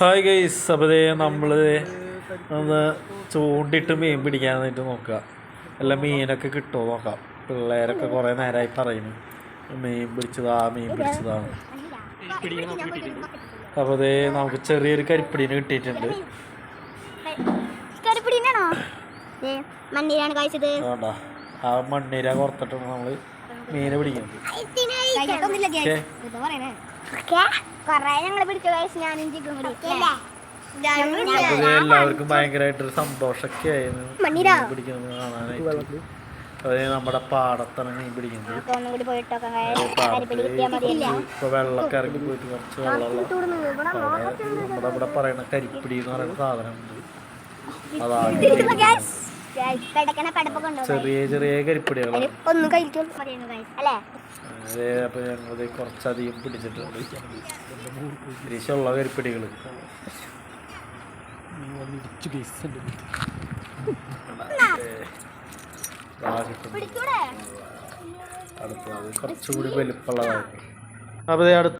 Hi guys അപ്പോൾ നമ്മൾ ഒന്ന് ചൂണ്ടിട്ട് മീൻ പിടിക്കാനായിട്ട് നോക്കുക. അല്ല മീനൊക്കെ കിട്ടുമോ നോക്കാം. പിള്ളേരൊക്കെ കുറേ നേരമായി പറയുന്നു. മീൻ പിടിച്ചതാ മീൻ പിടിച്ചതാണ് അപ്പോൾ അതേ നമുക്ക് ചെറിയൊരു കരിപ്പിടീനെ കിട്ടിയിട്ടുണ്ട്. ആ മണ്ണീര പുറത്തിട്ടാണ് നമ്മൾ മീനെ പിടിക്കുന്നത്. എല്ലാവർക്കും ഭയങ്കരമായിട്ടൊരു സന്തോഷമൊക്കെ ആയിരുന്നു. പിടിക്കുന്നത് കാണാനായിട്ട്. നമ്മുടെ പാടത്താണ് മീൻ പിടിക്കുന്നത്. ഇപ്പൊ വെള്ളമൊക്കെ ഇറങ്ങി പോയിട്ട് കുറച്ച് വെള്ളമുള്ള നമ്മുടെ ഇവിടെ പറയുന്ന കരിപ്പിടി എന്ന് പറയുന്ന സാധനം ഉണ്ട് അതാണ് ചെറിയ ചെറിയ കരിപ്പിടികളാണ് ഒന്നും കഴിക്കും അല്ലേ? അതേ അപ്പൊ ഞങ്ങളത് കുറച്ചധികം പിടിച്ചിട്ടുണ്ട്. തിരിച്ചുള്ള കരിപ്പിടികൾ അടുത്തത് കുറച്ചുകൂടി വലിപ്പമുള്ളതാണ് അപ്പോൾ അടുത്ത